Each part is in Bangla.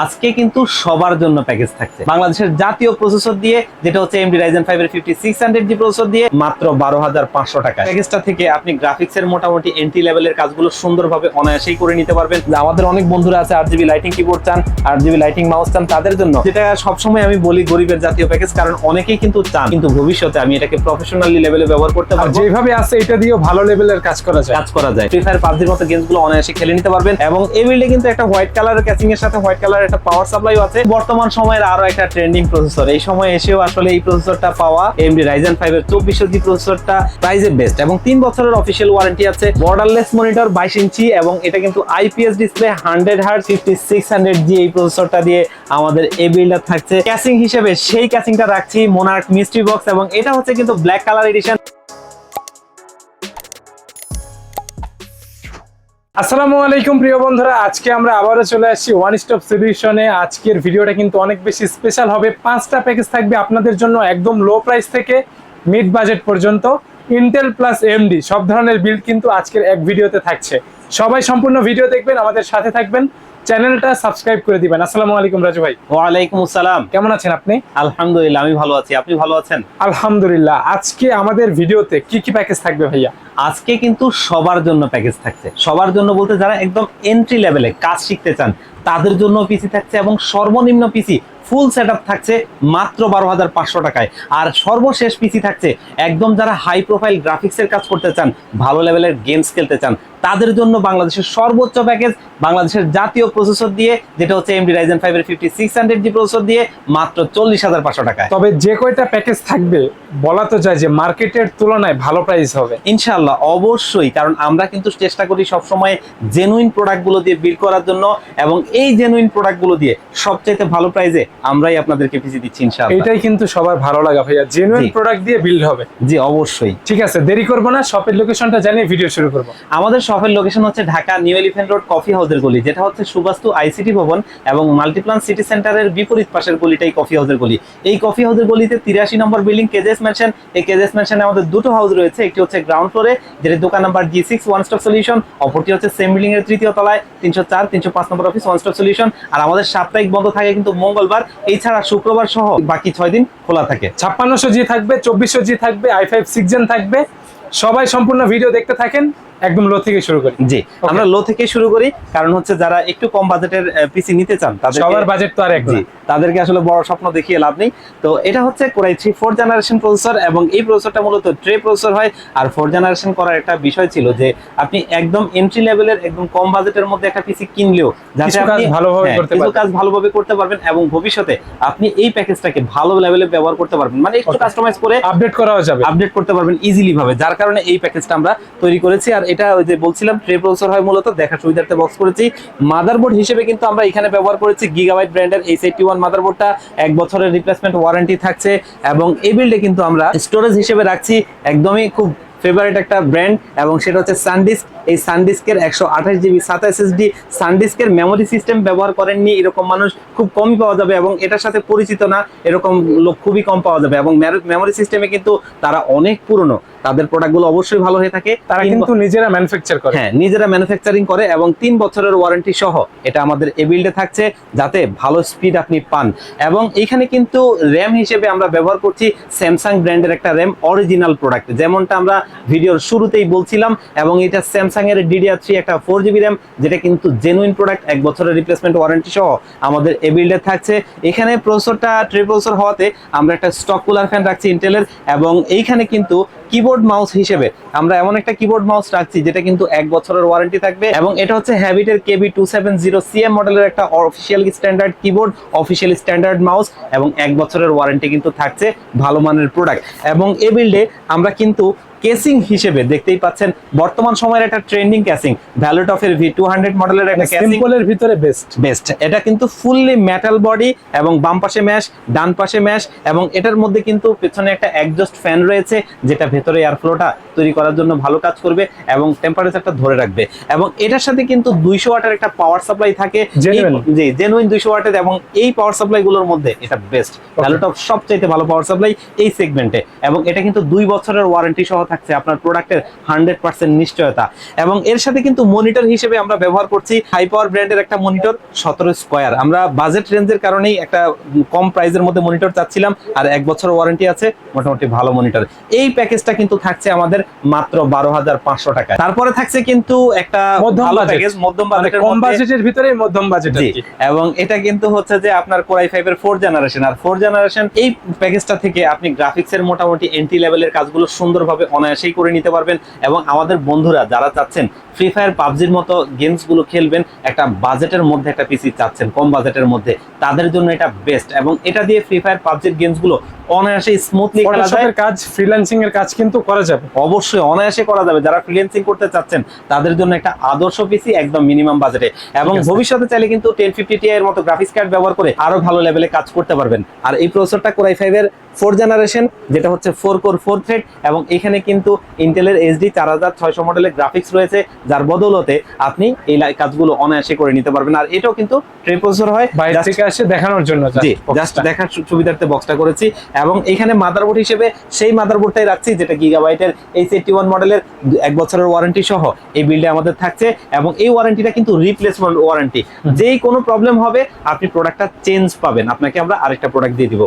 আজকে কিন্তু সবার জন্য প্যাকেজ থাকছে। বাংলাদেশের জাতীয় প্রসেসর দিয়ে যেটা হচ্ছে এমডি রাইজেন ফাইভ এর fifty six hundred G processor দিয়ে মাত্র বারো হাজার পাঁচশো টাকা। প্যাকেজটা থেকে আপনি গ্রাফিক্স এর মোটামুটি এন্ট্রি লেভেলের কাজগুলো সুন্দরভাবে অনায়াসেই করে নিতে পারবেন। আমাদের অনেক বন্ধুরা আছে আট জিবি লাইটিং কিবোর্ড চান আট জিবি লাইটিং মাউস চান তাদের জন্য। যেটা সবসময় আমি বলি গরিবের জাতীয় প্যাকেজ কারণ অনেকেই কিন্তু চান। কিন্তু ভবিষ্যতে আমি এটাকে প্রফেশনালি লেভেলে ব্যবহার করতে আর পারব। যেভাবে আছে এটা দিয়েও ভালো লেভেলের কাজ করা যায়। কাজ করা যায়। ফ্রি ফায়ার পাবজির মতো গেমসগুলো অনায়াসে খেলে নিতে পারবেন। এবং এই বিল্ডে কিন্তু একটা হোয়াইট কালার ক্যাচিং এর সাথে হোয়াইট কালারের একটা পাওয়ার সাপ্লাই আছে। বর্তমান সময়ের আরও একটা ট্রেন্ডিং প্রসেসর এই সময় এসেও আসলে এই প্রসেসরটা পাওয়া এমডি রাইজেন ফাইভ এর চব্বিশশো জি প্রসেসরটা প্রাইজে বেস্ট এবং তিন বছরের অফিসিয়াল ওয়ারেন্টি আছে বর্ডারলেস মনিটর বাইশ ইঞ্চি, এবং এটা কিন্তু IPS display hundred hertz fifty six hundred G এই প্রসেসরটা দিয়ে আমাদের এই বিল্ডার থাকছে। ক্যাচিং হিসেবে সেই ক্যাচিংটা রাখছি মোনার্ক মিস্ট্রি বক্স এবং এটা হচ্ছে কিন্তু ব্ল্যাক কালার এডিশন আসসালামু আলাইকুম প্রিয় বন্ধুরা আজকে আমরা আবারও চলে আসছি ওয়ান স্টপ সলিউশনে আজকের ভিডিওটা কিন্তু অনেক বেশি স্পেশাল হবে। পাঁচটা প্যাকেজ থাকবে আপনাদের জন্য একদম লো প্রাইস থেকে মিড বাজেট পর্যন্ত। ইন্টেল প্লাস এমডি সব ধরনের বিল্ড কিন্তু আজকের এক ভিডিওতে থাকছে। সবাই সম্পূর্ণ ভিডিও দেখবেন আমাদের সাথে থাকবেন। চ্যানেলটা সাবস্ক্রাইব করে দিবেন। আসসালামু আলাইকুম রাজু ভাই। ওয়ালাইকুম আসসালাম। কেমন আছেন আপনি? আলহামদুলিল্লাহ আমি ভালো আছি। আপনি ভালো আছেন? আলহামদুলিল্লাহ। আজকে আমাদের ভিডিওতে কি কি প্যাকেজ থাকবে ভাইয়া? আজকে কিন্তু সবার জন্য প্যাকেজ থাকছে। সবার জন্য বলতে যারা একদম এন্ট্রি লেভেলে কাজ শিখতে চান তাদের জন্য পিসি থাকছে এবং সর্বনিম্ন পিসি ফুল সেট থাকছে মাত্র বারো হাজার পাঁচশো টাকায়। আর সর্বশেষ পিসি থাকছে একদম যারা হাই প্রোফাইল গ্রাফিক্সের কাজ করতে চান ভালো লেভেলের গেমস খেলতে চান তাদের জন্য বাংলাদেশের সর্বোচ্চ প্যাকেজ বাংলাদেশের জাতীয় প্রসেসর দিয়ে যেটা হচ্ছে এমডি রাইজেন ফাইভ এর fifty six hundred G processor দিয়ে মাত্র চল্লিশ হাজার পাঁচশো টাকায়। তবে যে কয়টা প্যাকেজ থাকবে বলা তো যায় যে মার্কেটের তুলনায় ভালো প্রাইস হবে। ইনশাল্লাহ অবশ্যই। কারণ আমরা কিন্তু চেষ্টা করি সবসময় জেনুইন প্রোডাক্টগুলো দিয়ে বিল করার জন্য এবং এই জেনুইন প্রোডাক্টগুলো দিয়ে সবচাইতে ভালো প্রাইজে আমরাই আপনাদেরকে পিসি দিচ্ছি ইনশাল্লাহ এটাই কিন্তু সবার ভালো লাগা ভাইয়া। জেনুইন প্রোডাক্ট দিয়ে বিল্ড হবে। জি অবশ্যই। ঠিক আছে দেরি করব না শপের লোকেশনটা জানিয়ে ভিডিও শুরু করব। আমাদের শপের লোকেশন হচ্ছে Dhaka new elephant road coffee হাউসের গলি যেটা হচ্ছে সুবাস্তু আইসিটি ভবন এবং মাল্টিপ্লান সিটি সেন্টারের বিপরীত পাশের গলিটাই কফি হাউসের গলি। এই কফি হাউসের গলিতে তিরাশি নম্বর বিল্ডিং কেজেস ম্যানশন এই কেজেস ম্যানশনে আমাদের দুটো হাউস রয়েছে একটি হচ্ছে গ্রাউন্ড ফ্লোরে যেটা দোকান number G six one stop solution অপরটি হচ্ছে সেম বিল্ডিং এর তৃতীয় তলায়, তিনশো চার, তিনশো পাঁচ নম্বর অফিস ওয়ান স্টপ সলিউশন আর আমাদের সাপ্তাহিক বন্ধ থাকে কিন্তু মঙ্গলবার, এছাড়া শুক্রবার সহ বাকি ছয় দিন খোলা থাকে। ছাপ্পান্নশো জি থাকবে, চব্বিশশো জি থাকবে আই ফাইভ সিক্স জেন থাকবে। সবাই সম্পূর্ণ ভিডিও দেখতে থাকেন। একদম লো থেকে শুরু করি। জি আমরা লো থেকে শুরু করি কারণ হচ্ছে যারা একটু কম বাজেটের পিসি নিতে চান তাদের সবার বাজেট তো আর এক জি তাদেরকে আসলে বড় স্বপ্ন দেখিয়ে লাভ নেই। তো এটা হচ্ছে core i three four generation processor এবং এই প্রসেসরটা মূলত ট্রে প্রসেসর হয়। আর ফোর জেনারেশন করার একটা বিষয় ছিল যে আপনি একদম এন্ট্রি লেভেলের একদম কম বাজেটের মধ্যে একটা পিসি কিনলেও যাতে আপনি ভালোভাবে হ্যাঁ, করতে কিছু পারবেন। কাজ ভালোভাবে করতে পারবেন এবং ভবিষ্যতে আপনি এই প্যাকেজটাকে ভালো লেভেলে ব্যবহার করতে পারবেন। মানে একটু কাস্টমাইজ করে আপডেট করাও যাবে। আপডেট করতে পারবেন ইজিলি ভাবে যার কারণে এই প্যাকেজটা আমরা তৈরি করেছি। আর এটা ওই যে বলছিলাম, ট্রে প্রসেসর হয় মূলত, দেখার সুবিধার্থে বক্স করেছি। মাদারবোর্ড হিসেবে কিন্তু আমরা এখানে ব্যবহার করেছি গিগাবাইট ব্র্যান্ডের এইচ এইটি ওয়ান মাদারবোর্ডটা এক বছরের রিপ্লেসমেন্ট ওয়ারেন্টি থাকছে এবং এই বিল্ডে কিন্তু আমরা স্টোরেজ হিসেবে রাখছি। একদমই খুব ফেভারিট একটা ব্র্যান্ড এবং সেটা হচ্ছে সানডিস্ক এই সানডিস্কের একশো আঠাশ জিবি সাত এসএসডি সানডিস্কের মেমোরি সিস্টেম ব্যবহার করেননি এরকম মানুষ খুব কমই পাওয়া যাবে এবং এটার সাথে পরিচিত না এরকম লোক খুবই কম পাওয়া যাবে এবং মেমোরি সিস্টেমে কিন্তু তারা অনেক পুরনো। তাদের প্রোডাক্টগুলো অবশ্যই ভালো হয়ে থাকে। তারা কিন্তু নিজেরা ম্যানুফ্যাকচার করে। হ্যাঁ নিজেরা ম্যানুফ্যাকচারিং করে এবং তিন বছরের ওয়ারেন্টি সহ এটা আমাদের এ বিল্ডে থাকছে যাতে ভালো স্পিড আপনি পান। এবং এইখানে কিন্তু র্যাম হিসেবে আমরা ব্যবহার করছি স্যামসাং ব্র্যান্ডের একটা র্যাম অরিজিনাল প্রোডাক্ট যেমনটা আমরা ভিডিওর শুরুতেই বলছিলাম এবং এটা স্যামসাং এর ডিডিআর থ্রি একটা ফোর জিবি র্যাম যেটা কিন্তু জেনুইন প্রোডাক্ট এক বছরের রিপ্লেসমেন্ট ওয়ারেন্টি সহ আমাদের এ বিল্ডে থাকছে। এখানে প্রসেসরটা ট্রি প্রসেসর হওয়াতে আমরা একটা স্টক কুলার ফ্যান রাখছি ইন্টেলের এবং এইখানে কিন্তু কিবোর্ড মাউস হিসেবে আমরা এমন একটা কিবোর্ড মাউস রাখছি, যেটা কিন্তু এক বছরের ওয়ারেন্টি থাকবে এবং এটা হচ্ছে হ্যাবিটের KB two seven zero CM মডেলের একটা official standard keyboard official standard mouse এবং এক বছরের ওয়ারেন্টি কিন্তু থাকছে ভালো মানের প্রোডাক্ট এবং এ বিল্ডে আমরা কিন্তু কেসিং হিসেবে দেখতেই পাচ্ছেন বর্তমান সময়ের একটা ট্রেন্ডিং ক্যাসিং ভ্যালুট অফ এর ভি টু হান্ড্রেড মডেলের একটা সিম্পলের ভিতরে বেস্ট বেস্ট এটা কিন্তু ফুললি মেটাল বডি এবং বাম পাশে ম্যাশ ডান পাশে ম্যাশ এবং এটার মধ্যে কিন্তু পেছনে একটা একজস্ট ফ্যান রয়েছে যেটা ভেতরে এয়ার ফ্লোটা তৈরি করার জন্য ভালো কাজ করবে এবং টেম্পারেচারটা ধরে রাখবে। এবং এটার সাথে কিন্তু দুইশো ওয়াটের একটা পাওয়ার সাপ্লাই থাকে। জি জেনুইন দুইশো ওয়াটের এবং এই পাওয়ার সাপ্লাই গুলোর মধ্যে এটা বেস্ট ভ্যালুটপ সবচাইতে ভালো পাওয়ার সাপ্লাই এই সেগমেন্টে এবং এটা কিন্তু দুই বছরের ওয়ারেন্টি সহ থাকছে আপনার প্রোডাক্টের হান্ড্রেড পার্সেন্ট নিশ্চয়তা। এবং এর সাথে কিন্তু মনিটর হিসেবে আমরা ব্যবহার করছি হাই পাওয়ার ব্র্যান্ডের একটা মনিটর সতেরো স্কোয়ার আমরা বাজেট রেঞ্জের কারণেই একটা কম প্রাইসের মধ্যে মনিটর চাচ্ছিলাম আর এক বছর ওয়ারেন্টি আছে মোটামুটি ভালো মনিটর এই প্যাকেজটা কিন্তু থাকছে আমাদের মাত্র বারো হাজার পাঁচশো টাকা তারপরে থাকছে কিন্তু একটা মধ্যম প্যাকেজ মধ্যম মানে বাজেটের কম বাজেটের ভিতরে মধ্যম বাজেট এবং এটা কিন্তু হচ্ছে যে আপনার কোরাই ফাইভ এর ফোর জেনারেশন আর ফোর জেনারেশন এই প্যাকেজটা থেকে আপনি গ্রাফিক্স এর মোটামুটি এন্ট্রি লেভেলের কাজগুলো সুন্দরভাবে অনায়াসেই করে নিতে পারবেন এবং আমাদের বন্ধুরা যারা চাচ্ছেন ফ্রি ফায়ার পাবজির মতো গেমসগুলো খেলবেন একটা বাজেটের মধ্যে একটা পিসি চাচ্ছেন কম বাজেটের মধ্যে তাদের জন্য এটা বেস্ট এবং এটা দিয়ে ফ্রি ফায়ার পাবজির গেমসগুলো অনায়াসেই স্মুথলি খেলা যায়। কাজ ফ্রিল্যান্সিং এর কাজ কিন্তু করা যাবে। অবশ্যই অনায়াসে করা যাবে। যারা ফ্রিল্যান্সিং করতে চাচ্ছেন তাদের জন্য একটা আদর্শ পিসি একদম মিনিমাম বাজেটে এবং ভবিষ্যতে চাইলে কিন্তু টেন ফিফটি টি এর মতো গ্রাফিক্স কার্ড ব্যবহার করে আরও ভালো লেভেলে কাজ করতে পারবেন। আর এই প্রসেসরটা কোরাই ফাইভ এর ফোর জেনারেশন যেটা হচ্ছে ফোর কোর ফোর থ্রেড এবং এখানে কিন্তু ইন্টেলের এইচডি চার হাজার ছয়শো মডেলের গ্রাফিক্স রয়েছে যার বদৌলতে আপনি এই কাজগুলো অনায়াসে করে নিতে পারবেন। আর এটাও কিন্তু ট্রে প্রসেসর হয় বাইরে থেকে আসে দেখানোর জন্য জি জাস্ট দেখার সুবিধার্থে বক্সটা করেছি। এবং এখানে মাদারবোর্ড হিসেবে সেই মাদারবোর্ডটাই রাখছি যেটা গিগাবাইটের এইচ এইটটি ওয়ান মডেলের এক বছরের ওয়ারেন্টি সহ এই বিল্ডে আমাদের থাকছে। এবং এই ওয়ারেন্টিটা কিন্তু রিপ্লেসমেন্ট ওয়ারেন্টি যেই কোনো প্রবলেম হবে আপনি প্রোডাক্টটা চেঞ্জ পাবেন। আপনাকে আমরা আরেকটা প্রোডাক্ট দিয়ে দিব।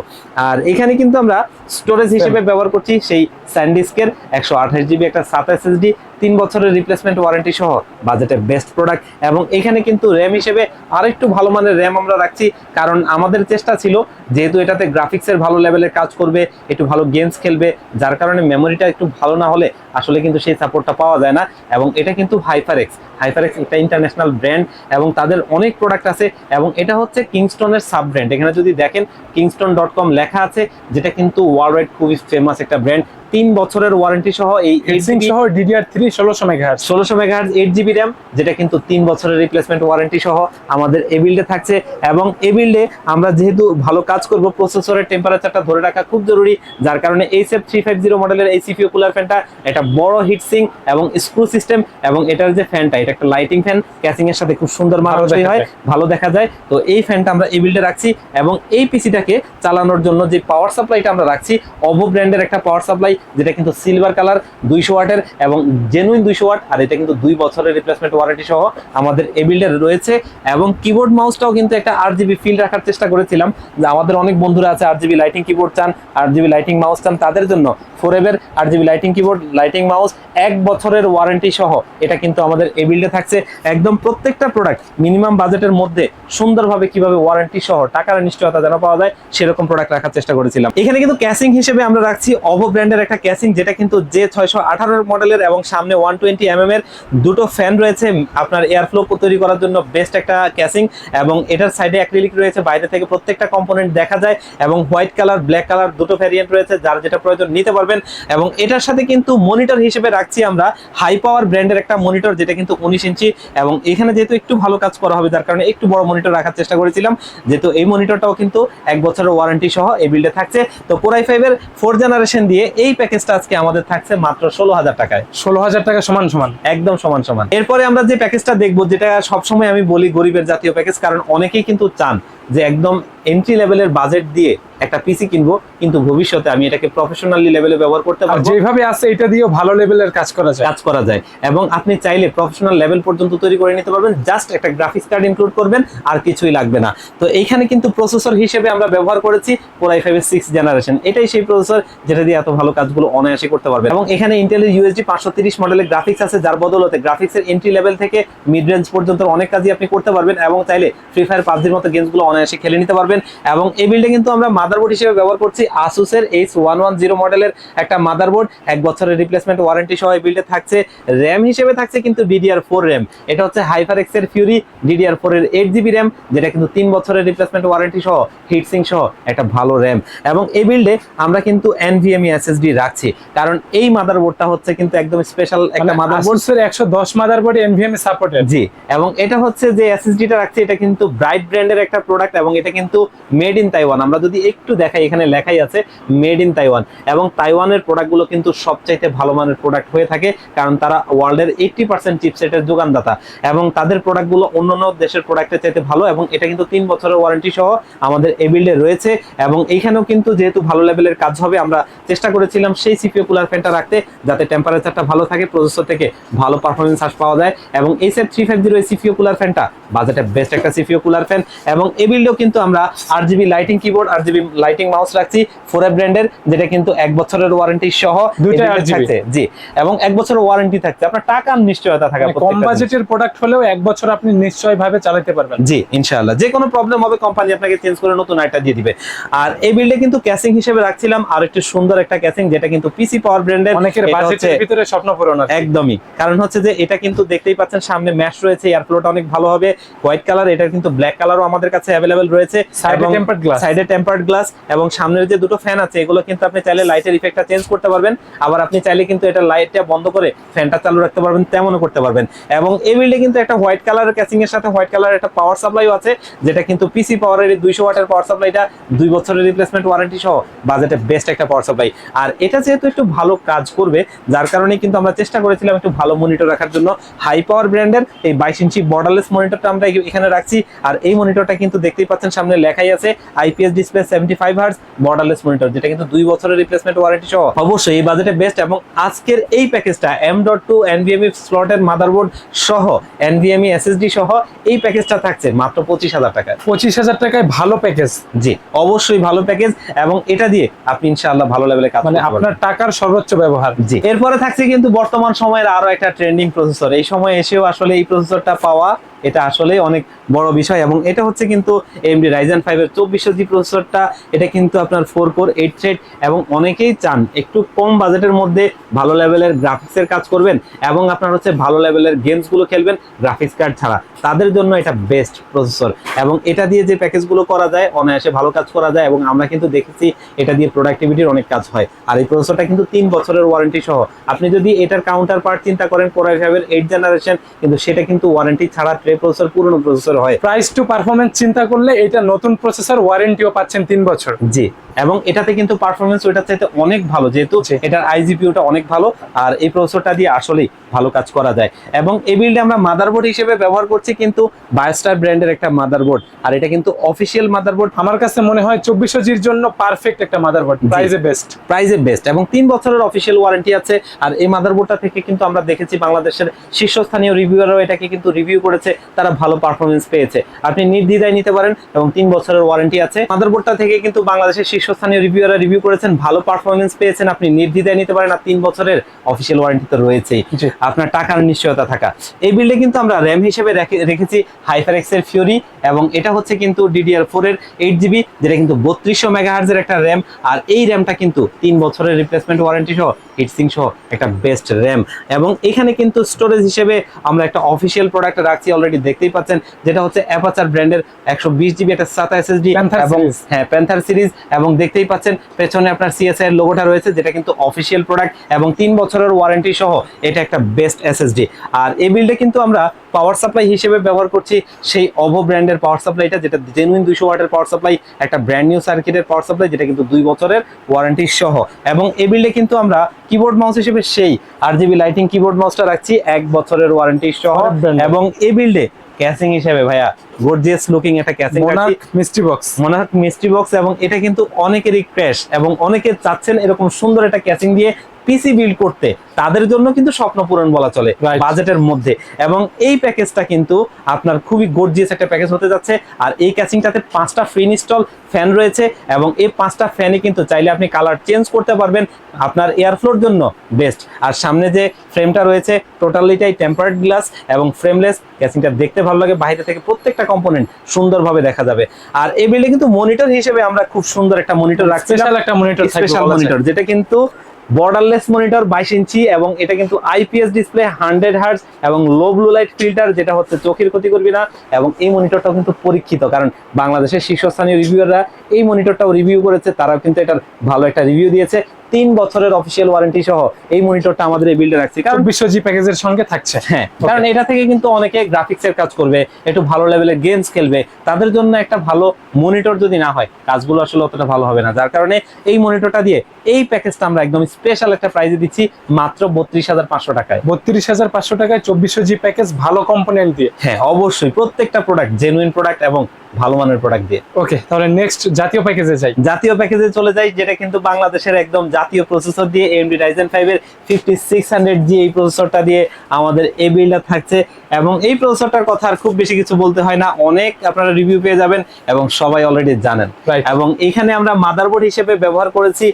আর এখানে কিন্তু আমরা স্টোরেজ হিসেবে ব্যবহার করছি সেই স্যান্ডিস্কের একশো আঠাশ জিবি একটা সাত এসএসডি তিন বছরের রিপ্লেসমেন্ট ওয়ারেন্টি সহ বাজেটের বেস্ট প্রোডাক্ট এবং এখানে কিন্তু র্যাম হিসেবে আরেকটু ভালো মানের র্যাম আমরা রাখছি কারণ আমাদের চেষ্টা ছিল যেহেতু এটাতে গ্রাফিক্সের ভালো লেভেলের কাজ করবে একটু ভালো গেমস খেলবে যার কারণে মেমোরিটা একটু ভালো না হলে আসলে কিন্তু সেই সাপোর্টটা পাওয়া যায় না এবং এটা কিন্তু হাইফারেক্স হাইফারেক্স একটা ইন্টারন্যাশনাল ব্র্যান্ড এবং তাদের অনেক প্রোডাক্ট আছে এবং এটা হচ্ছে কিংস্টনের সাব ব্র্যান্ড এখানে যদি দেখেন কিংস্টন ডট কম লেখা আছে, যেটা কিন্তু ওয়ার্ল্ড ওয়াইড খুবই ফেমাস একটা ব্র্যান্ড তিন বছরের ওয়ারেন্টি সহ এই হেডসিং সহ ডিডিআর থ্রি ষোলোশো মেগাহার্স ষোলোশো মেগাহার্জ এইট জিবি র্যাম যেটা কিন্তু তিন বছরের রিপ্লেসমেন্ট ওয়ারেন্টি সহ আমাদের এ বিল্ডে থাকছে। এবং এ বিল্ডে আমরা যেহেতু ভালো কাজ করব প্রসেসরের টেম্পারেচারটা ধরে রাখা খুব জরুরি যার কারণে H F three five zero মডেলের এই সিপিও কুলার ফ্যানটা এটা বড় হিটসিং এবং স্ক্রু সিস্টেম এবং এটার যে ফ্যানটা এটা একটা লাইটিং ফ্যান ক্যাচিং এর সাথে খুব সুন্দর দেখা হয়। ভালো দেখা যায়। তো এই ফ্যানটা আমরা এই বিল্ডে রাখছি এবং এই পিসিটাকে চালানোর জন্য যে পাওয়ার সাপ্লাইটা আমরা রাখছি অভো ব্র্যান্ডের একটা পাওয়ার সাপ্লাই যেটা কিন্তু সিলভার কালার দুইশো ওয়াটের এবং জেনুইন দুইশো ওয়াট আর এটা কিন্তু দুই বছরের রিপ্লেসমেন্ট ওয়ারেন্টি সহ আমাদের এ বিল্ডের রয়েছে। এবং কিবোর্ড মাউসটাও কিন্তু একটা আট জিবি ফিল রাখার চেষ্টা করেছিলাম। যে আমাদের অনেক বন্ধুরা আছে আট জিবি লাইটিং কিবোর্ড চান আট জিবি লাইটিং মাউস চান, তাদের জন্য ফোর এভের আট GB lighting keyboard lighting mouse এক বছরের ওয়ারেন্টি সহ এটা কিন্তু আমাদের এ বিল্ডে থাকছে। একদম প্রত্যেকটা প্রোডাক্ট মিনিমাম বাজেটের মধ্যে সুন্দরভাবে কীভাবে ওয়ারেন্টি সহ টাকার নিশ্চয়তা যেন পাওয়া যায়, সেরকম প্রোডাক্ট রাখার চেষ্টা করেছিলাম। এখানে কিন্তু ক্যাসিং হিসেবে আমরা রাখছি অভো ব্র্যান্ডের একটা ক্যাসিং যেটা কিন্তু জে ছয়শো আঠারোর মডেলের এবং সামনে ওয়ান টোয়েন্টি এম এর দুটো ফ্যান রয়েছে। আপনার এয়ার ফ্লো তৈরি করার জন্য বেস্ট একটা ক্যাসিং এবং এটার সাইডে অ্যাক্রিলিক রয়েছে। বাইরে থেকে প্রত্যেকটা কম্পোনেন্ট দেখা যায় এবং হোয়াইট কালার, ব্ল্যাক কালার দুটো ভ্যারিয়েন্ট রয়েছে, যার যেটা প্রয়োজন নিতে পারবেন। এবং এটার সাথে কিন্তু মনিটর হিসেবে রাখছি আমরা হাই পাওয়ার ব্র্যান্ডের একটা মনিটর যেটা কিন্তু উনিশ ইঞ্চি এবং এখানে যেহেতু একটু ভালো কাজ করা হবে, যার কারণে একটু বড় মনিটর রাখার চেষ্টা করেছিলাম। যেহেতু এই মনিটরটাও কিন্তু এক বছরের ওয়ারেন্টি সহ এই বিল্ডে থাকছে। তো কোরাই ফাইভের ফোর জেনারেশন দিয়ে এই প্যাকেজটা আজকে আমাদের থাকছে মাত্র ষোলো হাজার টাকায়। ষোলো হাজার টাকা সমান সমান। একদম সমান সমান। এরপরে আমরা যে প্যাকেজটা দেখব যেটা সবসময় আমি বলি গরিবের জাতীয় প্যাকেজ কারণ অনেকেই কিন্তু চান। যে একদম এন্ট্রি লেভেলের বাজেট দিয়ে একটা পিসি কিনবো কিন্তু ভবিষ্যতে আমি এটাকে প্রফেশনালি লেভেলে ব্যবহার করতে পারব। যেভাবে আছে এটা দিয়েও ভালো লেভেলের কাজ করা যায়। কাজ করা যায়। এবং আপনি চাইলে প্রফেশনাল লেভেল পর্যন্ত তৈরি করে নিতে পারবেন। জাস্ট একটা গ্রাফিক্স কার্ড ইনক্লুড করবেন আর কিছুই লাগবে না। তো এইখানে কিন্তু প্রসেসর হিসেবে আমরা ব্যবহার করেছি কোরাই ফাইভের সিক্স জেনারেশন এটাই সেই প্রসেসর যেটা দিয়ে এত ভালো কাজগুলো অনায়াসে করতে পারবেন। এবং এখানে ইন্টেলের ইউএসডি পাঁচশো তিরিশ মডেলের গ্রাফিক্স আছে যার বদলতে গ্রাফিক্সের এন্ট্রি লেভেল থেকে মিড রেঞ্জ পর্যন্ত অনেক কাজই আপনি করতে পারবেন। এবং চাইলে ফ্রি ফায়ার পাবজির মতো গেমসগুলো অনায়াসে খেলে নিতে পারবেন। এবং এই বিল্ডে কিন্তু আমরা মাদারবোর্ড হিসেবে ব্যবহার করছি আসুসের এইচ ওয়ান ওয়ান জিরো মডেলের একটা মাদারবোর্ড এক বছরের রিপ্লেসমেন্ট ওয়ারেন্টি সহ এই বিল্ডে থাকছে। র্যাম হিসেবে থাকছে কিন্তু ডিডিআর ফোর র্যাম এটা হচ্ছে হাইফার এক্সের ফিউরি ডিডিআর ফোর এর এইট জিবি র্যাম যেটা কিন্তু তিন বছরের রিপ্লেসমেন্ট ওয়ারেন্টি সহ হিটসিং সহ একটা ভালো র্যাম এবং এই বিল্ডে আমরা কিন্তু এনভিএমই এসএসডি রাখছি। কারণ এই মাদারবোর্ডটা হচ্ছে কিন্তু একদম স্পেশাল একটা মাদারবোর্ড একশো দশ মাদারবোর্ড এনভিএমএ সাপোর্টেড জি। এবং এটা হচ্ছে যে এসএসডিটা রাখছে এটা কিন্তু ব্রাইট ব্র্যান্ডের একটা প্রোডাক্ট প্রোডাক্ট এবং এটা কিন্তু মেড ইন তাইওয়ান আমরা যদি একটু দেখাই, এখানে লেখাই আছে মেড ইন তাইওয়ান এবং তাইওয়ানের প্রোডাক্টগুলো কিন্তু সবচাইতে ভালো মানের প্রোডাক্ট হয়ে থাকে, কারণ তারা ওয়ার্ল্ডের এইটটি পার্সেন্ট চিপসেটের যোগানদাতা। এবং তাদের প্রোডাক্টগুলো অন্যান্য দেশের প্রোডাক্টের চাইতে ভালো, এবং এটা কিন্তু তিন বছরের ওয়ারেন্টি সহ আমাদের এই বিল্ডে রয়েছে। এবং এইখানেও কিন্তু যেহেতু ভালো লেভেলের কাজ হবে, আমরা চেষ্টা করেছিলাম সেই সিপিও কুলার ফ্যানটা রাখতে, যাতে টেম্পারেচারটা ভালো থাকে প্রসেসর থেকে ভালো পারফরমেন্স হ্রাস পাওয়া যায়। এবং এই set three five zero CPU cooler ফ্যানটা বাজেটে বেস্ট একটা সিপিও কুলার ফ্যান এবং এই বিল্ডেও কিন্তু আমরা R GB lighting keyboard R GB lighting mouse রাখছি ফোর ব্র্যান্ডের যেটা কিন্তু এক বছরের ওয়ারেন্টি সহ দুইটা RGB থাকছে। জি এবং এক বছরের ওয়ারেন্টি থাকছে। আপনার টাকার নিশ্চয়তা থাকা মানে কম বাজেটের প্রোডাক্ট হলেও এক বছর আপনি নিশ্চয় ভাবে চালাতে পারবেন। জি ইনশাআল্লাহ। যে কোনো প্রবলেম হবে কোম্পানি আপনাকে চেঞ্জ করে নতুন একটা দিয়ে দিবে। আর এই বিল্ডে কিন্তু ক্যাসিং হিসেবে রাখছিলাম আর একটু সুন্দর একটা ক্যাসিং যেটা কিন্তু পিসি পাওয়ার ব্র্যান্ডের অনেকের বাজেটের ভিতরে স্বপ্ন পূরণ আছে। একদমই। কারণ হচ্ছে যে এটা কিন্তু দেখতেই পাচ্ছেন সামনে ম্যাশ রয়েছে এয়ার ফ্লোটা অনেক ভালো হবে। হোয়াইট কালার এটা কিন্তু ব্ল্যাক কালারও আমাদের কাছে অ্যাভেলেবেল রয়েছে। সাইডে টেম্পার্ড গ্লাস এবং সামনের যে দুটো ফ্যান আছে এগুলো কিন্তু আপনি চাইলে লাইটের ইফেক্টটা চেঞ্জ করতে পারবেন। আবার আপনি চাইলে কিন্তু এটা লাইটটা বন্ধ করে ফ্যানটা চালু রাখতে পারবেন তেমনও করতে পারবেন। এবং এই বিল্ডে কিন্তু একটা হোয়াইট কালারের ক্যাচিং এর সাথে হোয়াইট কালারের একটা পাওয়ার সাপ্লাইও আছে যেটা কিন্তু পিসি পাওয়ারের দুইশো ওয়াটের পাওয়ার সাপ্লাইটা দুই বছরের রিপ্লেসমেন্ট ওয়ারেন্টি সহ বাজেটে বেস্ট একটা পাওয়ার সাপ্লাই আর এটা যেহেতু একটু ভালো কাজ করবে যার কারণে কিন্তু আমরা চেষ্টা করেছিলাম একটু ভালো মনিটর রাখার জন্য। হাই পাওয়ার ব্র্যান্ডের এই বাইশ ইঞ্চি বর্ডারলেস মনিটরটা আমরা এখানে রাখছি আর এই মনিটরটা কিন্তু দেখতেই পাচ্ছেন সামনে লেখাই আছে IPS display seventy five hertz borderless monitor যেটা কিন্তু দুই বছরের রিপ্লেসমেন্ট ওয়ারেন্টি সহ। অবশ্যই এই বাজেটে বেস্ট এবং আজকের এই প্যাকেজটা এম ডট টু এনভিএমই স্লটের মাদারবোর্ড সহ এনভিএমই এসএসডি সহ এই প্যাকেজটা থাকছে মাত্র পঁচিশ হাজার টাকায়। পঁচিশ হাজার টাকায় ভালো প্যাকেজ জি অবশ্যই ভালো প্যাকেজ এবং এটা দিয়ে আপনি ইনশাআল্লাহ ভালো লেভেলে কাজ মানে আপনার টাকার সর্বোচ্চ ব্যবহার। জি এরপরে থাকছে কিন্তু বর্তমান সময়ের আরও একটা ট্রেন্ডিং প্রসেসর এই সময় এসেও আসলে এই প্রসেসরটা পাওয়া এটা আসলে অনেক বড় বিষয় এবং এটা হচ্ছে কিন্তু এমডি রাইজেন ফাইভ এর চব্বিশশো জি প্রসেসরটা এটা কিন্তু আপনার ফোর কোর এইট থ্রেড এবং অনেকেই চান একটু কম বাজেটের মধ্যে ভালো লেভেলের গ্রাফিক্সের কাজ করবেন এবং আপনার হচ্ছে ভালো লেভেলের গেমসগুলো খেলবেন গ্রাফিক্স কার্ড ছাড়া। তাদের জন্য এটা বেস্ট প্রসেসর এবং এটা দিয়ে যে প্যাকেজগুলো করা যায়, অনায়াসে ভালো কাজ করা যায় এবং আমরা কিন্তু দেখেছি এটা দিয়ে প্রোডাক্টিভিটির অনেক কাজ হয়। আর এই প্রসেসরটা কিন্তু তিন বছরের ওয়ারেন্টি সহ। আপনি যদি এটার কাউন্টার পার্ট চিন্তা করেন কোরআই ফাইভের এইট জেনারেশন কিন্তু সেটা কিন্তু ওয়ারেন্টি ছাড়া প্রসেসর পুরনো প্রসেসর হয়। প্রাইস টু পারফরমেন্স চিন্তা করলে এটা নতুন প্রসেসর ওয়ারেন্টিও পাচ্ছেন তিন বছর। জি এবং এটাতে কিন্তু পারফরমেন্স ওইটার চাইতে অনেক ভালো যেহেতু এটার আইজিপিউটা অনেক ভালো আর এই প্রসেসরটা দিয়ে আসলেই ভালো কাজ করা যায়। এবং এই বিল্ডে আমরা মাদারবোর্ড হিসেবে ব্যবহার করছি কিন্তু বায়োস্টার ব্র্যান্ডের একটা মাদারবোর্ড আর এটা কিন্তু অফিসিয়াল মাদারবোর্ড আমার কাছে মনে হয় চব্বিশশো জির জন্য পারফেক্ট একটা মাদারবোর্ড প্রাইসে বেস্ট প্রাইজে বেস্ট এবং তিন বছরের অফিসিয়াল ওয়ারেন্টি আছে আর এই মাদারবোর্ডটা থেকে কিন্তু আমরা দেখেছি বাংলাদেশের শীর্ষস্থানীয় রিভিউয়ারও এটাকে কিন্তু রিভিউ করেছে তারা ভালো পারফরমেন্স পেয়েছে। আপনি নির্দ্বিধায় নিতে পারেন এবং তিন বছরের ওয়ারেন্টি আছে। মাদারবোর্ডটা থেকে কিন্তু বাংলাদেশের শীর্ষস্থানীয় রিভিউয়াররা রিভিউ করেছেন ভালো পারফরমেন্স পেয়েছেন আপনি নির্দ্বিধায় নিতে পারেন আর তিন বছরের অফিসিয়াল ওয়ারেন্টি তো রয়েছেই। আপনার টাকার নিশ্চয়তা থাকা। এই বিল্ডে কিন্তু আমরা র্যাম হিসেবে রেখেছি হাইফার এক্সের ফিউরি এবং এটা হচ্ছে কিন্তু ডিডিআর ফোর এর এইট জিবি যেটা কিন্তু বত্রিশশো মেগাহার্জের একটা র্যাম আর এই র্যামটা কিন্তু তিন বছরের রিপ্লেসমেন্ট ওয়ারেন্টি সহ হিটসিং সহ একটা বেস্ট র্যাম এবং এখানে কিন্তু স্টোরেজ হিসেবে আমরা একটা অফিসিয়াল প্রোডাক্ট রাখছি অলরেডি দেখতেই পাচ্ছেন যেটা হচ্ছে অ্যাপাচার ব্র্যান্ডের একশো বিশ জিবি একটা সাতা এসএসডি এবং হ্যাঁ প্যান্থার সিরিজ এবং দেখতেই পাচ্ছেন পেছনে আপনার সিএসআই এর লোগোটা রয়েছে যেটা কিন্তু অফিসিয়াল প্রোডাক্ট এবং তিন বছরের ওয়ারেন্টি সহ এটা একটা বেস্ট এসএসডি আর এই বিলটা কিন্তু আমরা পাওয়ার সাপ্লাই হিসেবে ব্যবহার করছি সেই অভো ব্র্যান্ডের পাওয়ার সাপ্লাইটা যেটা জেনুইন দুইশো ওয়াটের পাওয়ার সাপ্লাই একটা ব্র্যান্ড নিউ সার্কিটের পাওয়ার সাপ্লাই যেটা কিন্তু দুই বছরের ওয়ারেন্টি সহ। এবং এই বিল্ডে কিন্তু আমরা কিবোর্ড মাউস হিসেবে সেই আর জিবি লাইটিং কিবোর্ড মাউসটা রাখছি এক বছরের ওয়ারেন্টি সহ। এবং এই বিল্ডে ক্যাসিং হিসেবে ভাইয়া গর্জিয়াস লুকিং একটা ক্যাসিং মোনাক মিস্ট্রি বক্স মনে হয় মিস্ট্রি বক্স এবং এটা কিন্তু অনেকেরই ক্র্যাশ এবং অনেকে চাচ্ছেন এরকম সুন্দর একটা ক্যাচিং দিয়ে পিসি বিল্ড করতে। তাদের জন্য কিন্তু স্বপ্ন পূরণ বলা চলে বাজেটের মধ্যে। এবং এই প্যাকেজটা কিন্তু আপনার খুবই গর্জিয়াস একটা প্যাকেজ হতে যাচ্ছে। আর এই ক্যাচিংটাতে পাঁচটা ফ্রি ইনস্টল ফ্যান রয়েছে এবং এই পাঁচটা ফ্যানই কিন্তু চাইলে আপনি কালার চেঞ্জ করতে পারবেন আপনার এয়ারফ্লোর জন্য বেস্ট আর সামনে যে ফ্রেমটা রয়েছে টোটালিটাই টেম্পার্ড গ্লাস এবং ফ্রেমলেস ক্যাচিংটা দেখতে ভালো লাগে। বাইরে থেকে প্রত্যেকটা কম্পোনেন্ট সুন্দরভাবে দেখা যাবে। আর এই বিল্ডে কিন্তু মনিটর হিসেবে আমরা খুব সুন্দর একটা মনিটর রাখছি স্পেশাল একটা মনিটর স্পেশাল মনিটর যেটা কিন্তু বর্ডারলেস মনিটর বাইশ ইঞ্চি এবং এটা কিন্তু আইপিএস ডিসপ্লে হান্ড্রেড হার্স এবং লো ব্লু লাইট ফিল্টার যেটা হচ্ছে চোখের ক্ষতি করবি না এবং এই মনিটরটাও কিন্তু পরীক্ষিত, কারণ বাংলাদেশের শীর্ষস্থানীয় রিভিউয়াররা এই মনিটরটাও রিভিউ করেছে, তারাও কিন্তু এটার ভালো একটা রিভিউ দিয়েছে। তিন বছরের অফিসিয়াল ওয়ারেন্টি সহ এই মনিটরটা আমাদের এই বিল্ডে রাখছি। কারণ চব্বিশশো জি প্যাকেজের সঙ্গে থাকছে। হ্যাঁ কারণ এটা থেকে কিন্তু অনেকে গ্রাফিক্সের কাজ করবে একটু ভালো লেভেলের গেমস খেলবে। তাদের জন্য একটা ভালো মনিটর যদি না হয় কাজগুলো আসলে অতটা ভালো হবে না। যার কারণে এই মনিটরটা দিয়ে এই প্যাকেজটা আমরা একদম স্পেশাল একটা প্রাইজে দিচ্ছি মাত্র বত্রিশ হাজার পাঁচশো টাকায়। বত্রিশ হাজার পাঁচশো টাকায় চব্বিশশো জি প্যাকেজ ভালো কম্পোনেন্ট দিয়ে। হ্যাঁ অবশ্যই প্রত্যেকটা প্রোডাক্ট জেনুইন প্রোডাক্ট এবং ভালো মানের প্রোডাক্ট দিয়ে। ওকে তাহলে নেক্সট জাতীয় প্যাকেজে যাই। জাতীয় প্যাকেজে চলে যাই যেটা কিন্তু বাংলাদেশের একদম জাতীয় প্রসেসর দিয়ে এমডি রাইজেন ফাইভ এর ফিফটি সিক্স হান্ড্রেড জি এই প্রসেসরটা দিয়ে আমাদের এই বিলটা থাকছে। এবং এই প্রসেসরটার কথা আর খুব বেশি কিছু বলতে হয় না। অনেক আপনারা রিভিউ পেয়ে যাবেন এবং সবাই অলরেডি জানেন। এবং এখানে আমরা মাদারবোর্ড হিসেবে ব্যবহার করেছি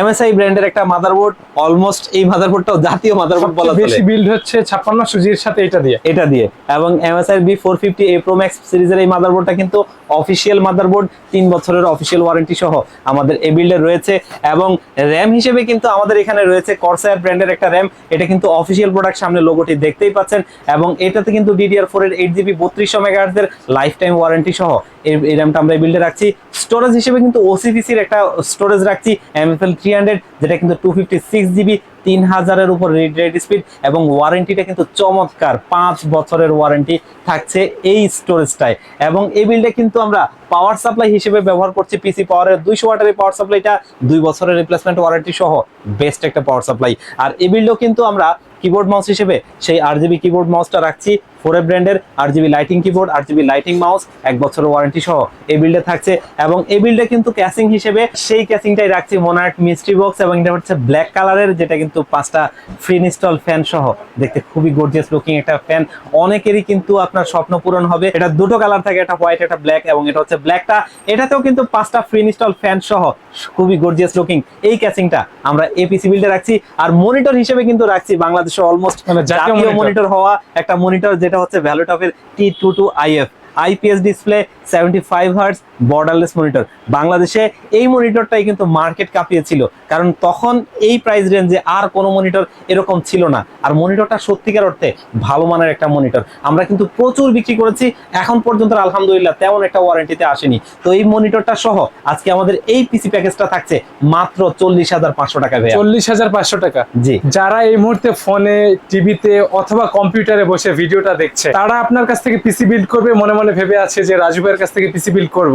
এমএসআই ব্র্যান্ডের একটা মাদারবোর্ড অলমোস্ট এই মাদারবোর্ডটাও জাতীয় মাদারবোর্ড বলা চলে। বেশি বিল্ড হচ্ছে ছাপ্পান্নশো জির সাথে এটা দিয়ে। এটা দিয়ে। এবং MSI B four fifty A pro max সিরিজের এই মাদারবোর্ডটা কিন্তু অফিসিয়াল মাদারবোর্ড তিন বছরের অফিসিয়াল ওয়ারেন্টি সহ আমাদের এ বিল্ডে রয়েছে। এবং র্যাম হিসেবে কিন্তু আমাদের এখানে রয়েছে কর্সায়ার ব্র্যান্ডের একটা র্যাম এটা কিন্তু অফিসিয়াল প্রোডাক্ট সামনে লোগোটি দেখতেই পাচ্ছেন। এবং এটাতে কিন্তু ডিডিআর ফোর এর এইট জিবি বত্রিশশো মেগাহার্জের লাইফ টাইম ওয়ারেন্টি সহ এই র্যামটা আমরা এই বিল্ডে রাখছি। স্টোরেজ হিসেবে কিন্তু ওসিপিসির একটা স্টোরেজ রাখছি এমএফএল থ্রি হান্ড্রেড যেটা কিন্তু টু ফিফটি সিক্স জিবি তিন হাজারের উপর রিড রেড স্পিড এবং ওয়ারেন্টিটা কিন্তু চমৎকার, পাঁচ বছরের ওয়ারেন্টি থাকছে এই স্টোরেজটায় এবং এই বিলটা কিন্তু আমরা পাওয়ার সাপ্লাই হিসেবে ব্যবহার করছি পিসি পাওয়ারের দুইশো ওয়াটের পাওয়ার সাপ্লাইটা দুই বছরের রিপ্লেসমেন্ট ওয়ারেন্টি সহ বেস্ট একটা পাওয়ার সাপ্লাই আর এই বিলটাও কিন্তু আমরা কিবোর্ড মাউস হিসেবে সেই আর কিবোর্ড মাউসটা রাখছি। ফোরে ব্র্যান্ডের R GB lighting keyboard R GB lighting mouse এক বছরের ওয়ারেন্টি সহ এই বিল্ডে থাকছে। এবং এই বিল্ডে কিন্তু ক্যাসিং হিসেবে সেই ক্যাসিংটাই রাখছি মোনার্ট মিস্ট্রি বক্স এবং এটা হচ্ছে ব্ল্যাক কালারের যেটা কিন্তু পাঁচটা ফ্রি ইনস্টল ফ্যান সহ। দেখতে খুবই গর্জিয়াস লুকিং একটা ফ্যান অনেকেরই কিন্তু আপনার স্বপ্ন পূরণ হবে। এটা দুটো কালার থাকে একটা হোয়াইট একটা ব্ল্যাক এবং এটা হচ্ছে ব্ল্যাকটা এটাতেও কিন্তু পাঁচটা ফ্রি ইনস্টল ফ্যান সহ খুবই গর্জিয়াস লুকিং এই ক্যাসিংটা আমরা এপিসি বিল্ডে রাখছি। আর মনিটর হিসেবে কিন্তু রাখছি বাংলাদেশে অলমোস্ট মানে জাতীয় জাতীয় মনিটর হওয়া একটা মনিটর যেটা হচ্ছে ভ্যালুটপের T two two IF IPS display seventy five hertz borderless monitor বাংলাদেশে এই মনিটরটাই কিন্তু মার্কেট কাঁপিয়েছিল। কারণ তখন এই প্রাইস রেঞ্জে আর কোনো মনিটর এরকম ছিল না। আর মনিটরটা সত্যিকার অর্থে ভালো মানের একটা মনিটর আমরা কিন্তু প্রচুর বিক্রি করেছি এখন পর্যন্ত আলহামদুলিল্লাহ তেমন একটা ওয়ারেন্টিতে আসেনি। তো এই মনিটরটা সহ আজকে আমাদের এই পিসি প্যাকেজটা থাকছে মাত্র চল্লিশ হাজার পাঁচশো টাকা চল্লিশ হাজার পাঁচশো টাকা। জি। যারা এই মুহূর্তে ফোনে টিভিতে অথবা কম্পিউটারে বসে ভিডিওটা দেখছে তারা আপনার কাছ থেকে পিসি বিল্ড করবে মনে মনে ভেবে আছে যে রাজু ভাইয়ের কাছ থেকে পিসি বিল্ড করব।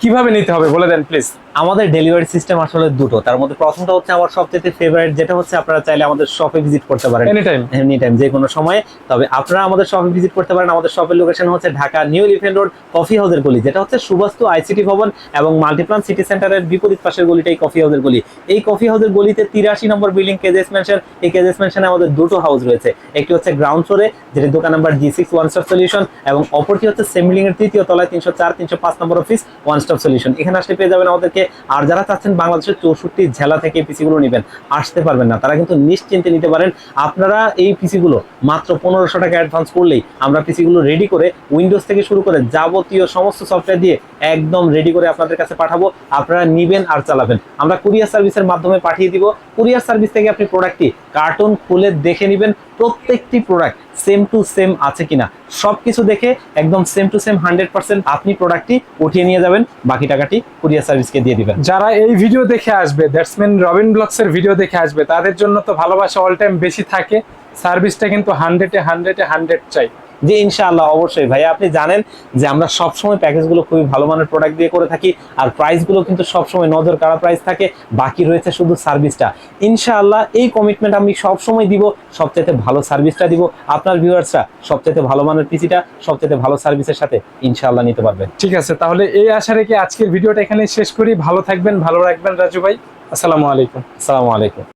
কীভাবে নিতে হবে? বলে দেন প্লিজ আমাদের ডেলিভারি সিস্টেম আসলে দুটো। তার মধ্যে প্রথমটা হচ্ছে আমার সবচেয়ে ফেভারিট যেটা হচ্ছে আপনারা চাইলে আমাদের শপে ভিজিট করতে পারেন। এনি টাইম এনি টাইম যে কোনো সময়ে। তবে আপনারা আমাদের শপে ভিজিট করতে পারেন। আমাদের শপের লোকেশন হচ্ছে Dhaka New Elephant Road coffee হাউসের গলি যেটা হচ্ছে সুবাস্তু আইসিটি ভবন এবং মাল্টিপ্লান সিটি সেন্টারের বিপরীত পাশের গলিটাই কফি হাউসের গলি। এই কফি হাউসের গলিতে তিরাশি নম্বর বিল্ডিং কেজেস মেনশন এই কেজেস মেনশনে আমাদের দুটো হাউস রয়েছে। একটি হচ্ছে গ্রাউন্ড ফ্লোরে যেটি দোকান number G six one stop solution এবং অপরটি হচ্ছে সেম বিল্ডিং এর তৃতীয় তলায় তিনশো চার তিনশো পাঁচ নম্বর অফিস ওয়ান স্টপ সলিউশন এখানে আসলে পেয়ে যাবেন আমাদেরকে আর যারা চাচ্ছেন বাংলাদেশের চৌষট্টি জেলা থেকে পিসি গুলো নেবেন, আসতে পারবেন না। তারা কিন্তু নিশ্চিন্তে নিতে পারেন। আপনারা এই পিসি গুলো মাত্র পনেরোশো টাকা অ্যাডভান্স করলেই আমরা পিসি গুলো রেডি করে উইন্ডোজ থেকে শুরু করে যাবতীয় সমস্ত সফটওয়্যার দিয়ে একদম রেডি করে আপনাদের কাছে পাঠাবো। আপনারা নিবেন আর চালাবেন। আমরা কুরিয়ার সার্ভিসের মাধ্যমে পাঠিয়ে দিব। কুরিয়ার সার্ভিস থেকে আপনি প্রোডাক্টটি কার্টুন খুলে দেখে নেবেন। প্রত্যেকটি প্রোডাক্ট সেম টু সেম আছে কিনা সব কিছু দেখে একদম same to same hundred percent আপনি প্রোডাক্টটি উঠিয়ে নিয়ে যাবেন, বাকি টাকাটি কুরিয়ার সার্ভিসকে দিয়ে দিবেন। যারা এই ভিডিও দেখে আসবে দ্যাটসম্যান রবিন ব্লকসের ভিডিও দেখে আসবে, তাদের জন্য তো ভালোবাসা অল টাইম বেশি থাকে সার্ভিসটা কিন্তু হান্ড্রেডে হান্ড্রেডে হান্ড্রেড চাই। জি ইনশাআল্লাহ অবশ্যই। ভাই আপনি জানেন যে আমরা সবসময় প্যাকেজগুলো খুবই ভালো মানের প্রোডাক্ট দিয়ে করে থাকি আর প্রাইসগুলো কিন্তু সবসময় নজর কাড়া প্রাইস থাকে বাকি রয়েছে শুধু সার্ভিসটা ইনশাআল্লাহ এই কমিটমেন্ট আমি সবসময় দিব সবচেয়ে ভালো সার্ভিসটা দিব। আপনার ভিউয়ার্সরা সবচেয়ে ভালো মানের পিসিটা সবচেয়ে ভালো সার্ভিসের সাথে ইনশাআল্লাহ নিতে পারবেন। ঠিক আছে তাহলে এই আশা রেখে আজকের ভিডিওটা এখানে শেষ করি। ভালো থাকবেন ভালো রাখবেন রাজু ভাই। আসসালামু আলাইকুম। আসসালামু আলাইকুম।